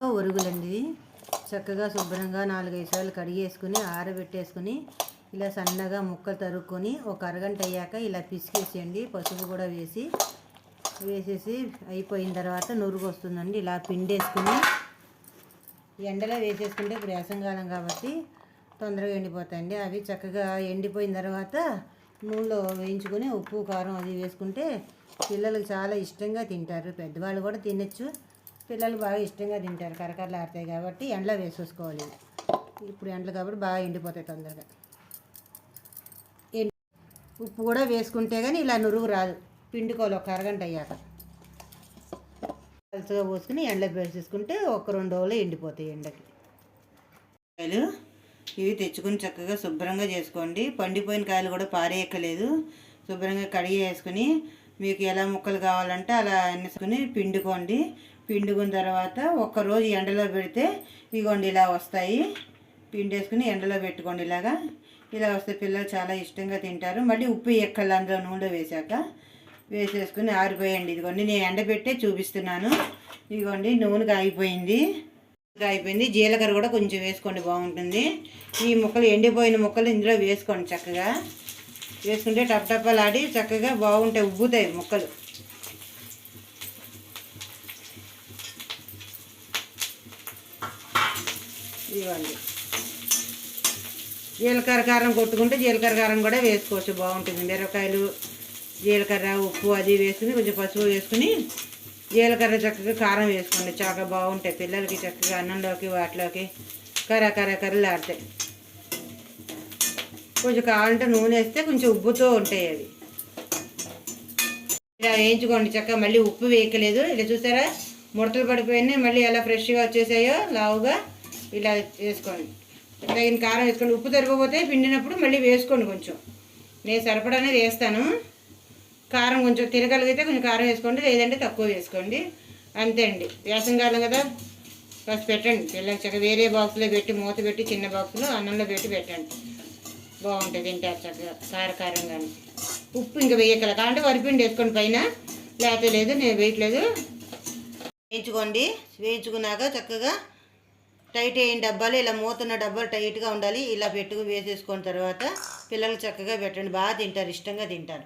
ఒరుగులండి. చక్కగా శుభ్రంగా నాలుగైదు సార్లు కడిగేసుకుని ఆరబెట్టేసుకుని ఇలా సన్నగా ముక్కలు తరుక్కొని ఒక అరగంట అయ్యాక ఇలా పిసికేసేయండి. పసుపు కూడా వేసి వేసేసి అయిపోయిన తర్వాత నురుగు వస్తుందండి. ఇలా పిండేసుకుని ఎండలో వేసేసుకుంటే ఇప్పుడు వేసంకాలం కాబట్టి తొందరగా ఎండిపోతాయండి. అవి చక్కగా ఎండిపోయిన తర్వాత నూనెలో వేయించుకొని ఉప్పు కారం అది వేసుకుంటే పిల్లలకు చాలా ఇష్టంగా తింటారు. పెద్దవాళ్ళు కూడా తినచ్చు. పిల్లలు బాగా ఇష్టంగా తింటారు కరకరలు ఆడతాయి కాబట్టి ఎండలో వేసేసుకోవాలి. ఇప్పుడు ఎండలు కాబట్టి బాగా ఎండిపోతాయి తొందరగా. ఉప్పు కూడా వేసుకుంటే కానీ ఇలా నురుగు రాదు. పిండుకోవాలి ఒక అరగంట అయ్యాక. పలుచగా పోసుకుని ఎండలో వేసేసుకుంటే ఒక రెండు రోజులు ఎండిపోతాయి ఎండకి. కాయలు ఇవి తెచ్చుకుని చక్కగా శుభ్రంగా చేసుకోండి. పండిపోయిన కాయలు కూడా పారేయక్కలేదు శుభ్రంగా కడిగి వేసుకుని మీకు ఎలా ముక్కలు కావాలంటే అలా అన్నేసుకుని పిండుకోండి. పిండుకున్న తర్వాత ఒక్కరోజు ఎండలో పెడితే ఇగోండి ఇలా వస్తాయి. పిండేసుకుని ఎండలో పెట్టుకోండి ఇలాగా. ఇలా వస్తే పిల్లలు చాలా ఇష్టంగా తింటారు. మళ్ళీ ఉప్పు ఎక్కలు అందులో నూనెలో వేశాక వేసేసుకుని ఆరిపోయండి. ఇదిగోండి నేను ఎండబెట్టే చూపిస్తున్నాను. ఇదిగోండి నూనె కాగిపోయింది. అయిపోయింది జీలకర్ర కూడా కొంచెం వేసుకోండి బాగుంటుంది. ఈ ముక్కలు ఎండిపోయిన ముక్కలు ఇందులో వేసుకోండి చక్కగా. వేసుకుంటే టప్ టప్పలాడి చక్కగా బాగుంటాయి ఉబ్బుతాయి ముక్కలు. ఇవ్వండి. జీలకర్ర కారం కొట్టుకుంటే జీలకర్ర కారం కూడా వేసుకోవచ్చు బాగుంటుంది. మిరపకాయలు జీలకర్ర ఉప్పు అది వేసుకుని కొంచెం పసుపు వేసుకుని జీలకర్ర చక్కగా కారం వేసుకోండి. చాలా బాగుంటాయి. పిల్లలకి చక్కగా అన్నంలోకి వాటిలోకి కర్ర కర్ర కర్రలు ఆడతాయి కొంచెం కావాలంటే నూనె వేస్తే కొంచెం ఉబ్బుతూ ఉంటాయి అవి. ఇలా వేయించుకోండి చక్కగా మళ్ళీ ఉప్పు వేయకలేదు. ఇలా చూసారా? ముడతలు పడిపోయినాయి. మళ్ళీ ఎలా ఫ్రెష్గా వచ్చేసాయో లావుగా ఇలా వేసుకోండి. తగిన కారం వేసుకోండి. ఉప్పు తరిగిపోతే పిండినప్పుడు మళ్ళీ వేసుకోండి కొంచెం. నేను సరిపడానే వేస్తాను. కారం కొంచెం తిరగలిగితే కొంచెం కారం వేసుకోండి లేదంటే తక్కువ వేసుకోండి. అంతే అండి. వేసంకాలం కదా. ఫస్ట్ పెట్టండి. పిల్లలకి చక్కగా వేరే బాక్స్లో పెట్టి మూత పెట్టి చిన్న బాక్స్లో అన్నంలో పెట్టి పెట్టండి. బాగుంటుంది తింటారు చక్కగా కారకారంగాను ఉప్పు ఇంకా వేయగల కావాలంటే వరిపిండి వేసుకోండి పైన లేకపోతే లేదు నేను వేయట్లేదు. వేయించుకోండి. వేయించుకున్నాక చక్కగా టైట్ అయిన డబ్బాలు ఇలా మూతున్న డబ్బాలు టైట్గా ఉండాలి. ఇలా పెట్టుకు వేసేసుకున్న తర్వాత పిల్లలు చక్కగా పెట్టండి. బాగా తింటారు ఇష్టంగా తింటారు.